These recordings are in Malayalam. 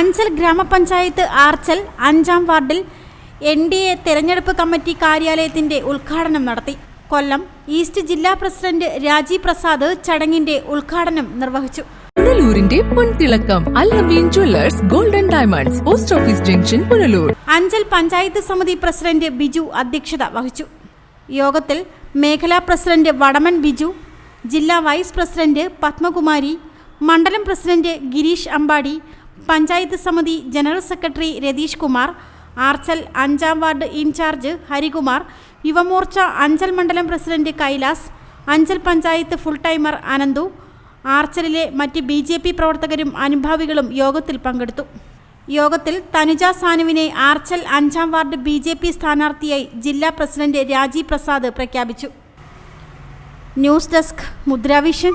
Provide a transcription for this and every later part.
അഞ്ചൽ ഗ്രാമപഞ്ചായത്ത് ആർച്ചൽ അഞ്ചാം വാർഡിൽ എൻ ഡി എ തെരഞ്ഞെടുപ്പ് കമ്മിറ്റി കാര്യാലയത്തിന്റെ ഉദ്ഘാടനം നടത്തി. കൊല്ലം ഈസ്റ്റ് ജില്ലാ പ്രസിഡന്റ് രാജീവ് പ്രസാദ് ചടങ്ങിന്റെ ഉദ്ഘാടനം നിർവഹിച്ചു. പുനലൂരിന്റെ പൊൻതിളക്കം Al Ameen jewellers golden diamonds post office junction Punalur. Anchal panchayat സമിതി പ്രസിഡന്റ് ബിജു അധ്യക്ഷത വഹിച്ചു. യോഗത്തിൽ മേഖലാ പ്രസിഡന്റ് വടമൻ ബിജു ജില്ലാ വൈസ് പ്രസിഡന്റ് പത്മകുമാരി മണ്ഡലം പ്രസിഡന്റ് ഗിരീഷ് അമ്പാടി പഞ്ചായത്ത് സമിതി ജനറൽ സെക്രട്ടറി രതീഷ് കുമാർ ആർച്ചൽ അഞ്ചാം ward in charge Harikumar Yuvamorcha Anchal മണ്ഡലം president Kailas Anchal panchayat full timer Ananthu ആർച്ചലിലെ മറ്റ് ബി ജെ പി പ്രവർത്തകരും അനുഭാവികളും യോഗത്തിൽ പങ്കെടുത്തു. യോഗത്തിൽ തനുജ സാനുവിനെ ആർച്ചൽ അഞ്ചാം വാർഡ് ബി ജെ പി സ്ഥാനാർത്ഥിയായി ജില്ലാ പ്രസിഡന്റ് രാജീവ് പ്രസാദ് പ്രഖ്യാപിച്ചു. News desk Mudravision.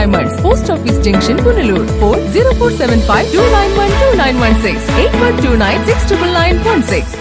diamonds. Post Office Junction, Punalur. 4 0475 291 2916 8129